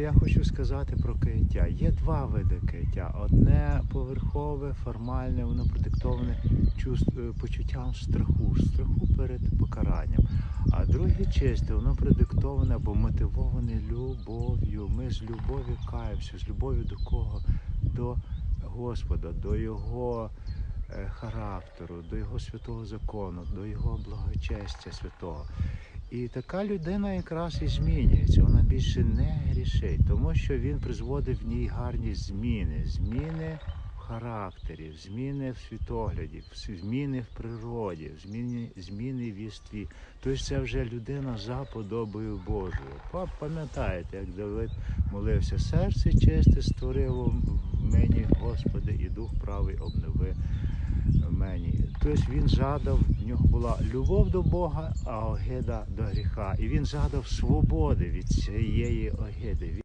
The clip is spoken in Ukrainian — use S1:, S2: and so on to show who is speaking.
S1: Я хочу сказати про каяття. Є два види каяття. Одне поверхове, формальне, воно продиктоване е, почуттям страху, страху перед покаранням. А друге чисте, воно продиктоване або мотивоване любов'ю. Ми з любов'ю каємося, з любов'ю до кого? До Господа, до Його е, характеру, до Його святого закону, до Його благочестя святого. І така людина якраз і змінюється. Вона більше не грішить, тому що він призводить в ній гарні зміни, зміни в характері, зміни в світогляді, зміни в природі, зміни, зміни в єстві. Тобто це вже людина за подобою Божою. Па- Пам'ятаєте, як Давид молився, серце чисте створив в мені, Господи, і дух правий обнови. Тобто він жадав, в нього була любов до Бога, а огида до гріха. І він жадав свободи від цієї огиди.